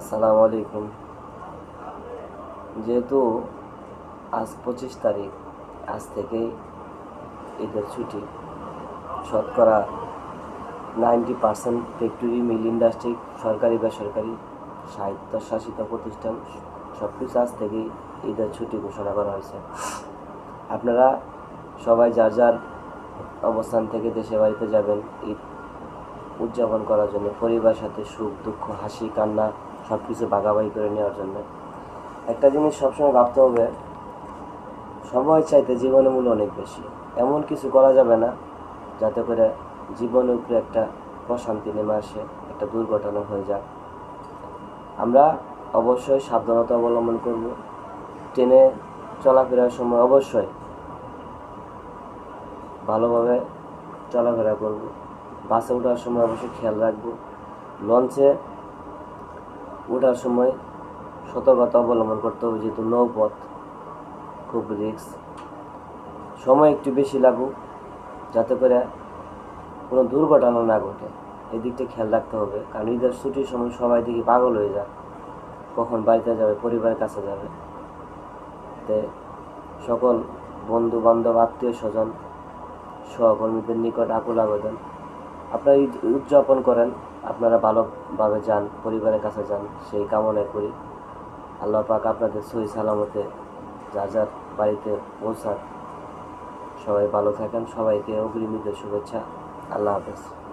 আসসালামু আলাইকুম। যেহেতু আজ পঁচিশ তারিখ, আজ থেকেই ঈদের ছুটি। শতকরা ninety percent factory, mill industry, সরকারি, বেসরকারি সাহিত্য শাসিত প্রতিষ্ঠান সব কিছু আজ থেকেই ঈদের ছুটি ঘোষণা করা হয়েছে। আপনারা সবাই যার যার অবস্থান থেকে দেশে বাড়িতে যাবেন, ঈদ উদযাপন করার জন্য, পরিবারের সাথে সুখ, দুঃখ, হাসি, কান্না সব কিছু ভাগাভাগি করে নেওয়ার জন্য। একটা জিনিস সবসময় ভাবতে হবে সময় চাইতে জীবনের মূল্য অনেক বেশি। এমন কিছু করা যাবে না, যাতে করে জীবনের উপরে একটা প্রশান্তি নেমে আসে, একটা দুর্ঘটনা হয়ে যাক আমরা অবশ্যই সাবধানতা অবলম্বন করব। ট্রেনে চলাফেরার সময় অবশ্যই ভালোভাবে চলাফেরা করব। বাসে ওঠার সময় অবশ্যই খেয়াল রাখব। লঞ্চে ওঠার সময় সতর্কতা অবলম্বন করতে হবে, যেহেতু নৌপথ খুব রিস্ক সময় একটু বেশি লাগুক, যাতে করে কোনো দুর্ঘটনা না ঘটে। এই দিকটা খেয়াল রাখতে হবে, কারণ ঈদের ছুটির সময় সবাই দিকে পাগল হয়ে যায়। কখন বাড়িতে যাবে পরিবারের কাছে যাবে। তে সকল বন্ধু বান্ধব আত্মীয় স্বজন সহকর্মীদের নিকট আকুল আবেদন। আপনারা উদযাপন করেন, আপনারা ভালোভাবে যান, পরিবারের কাছে যান, সেই কামনা করি। আল্লাহ পাক আপনাদের সহি সালামতে যা যার বাড়িতে পৌঁছান সবাই ভালো থাকেন, সবাইকে অগ্রিম ঈদের শুভেচ্ছা। আল্লাহ হাফেজ।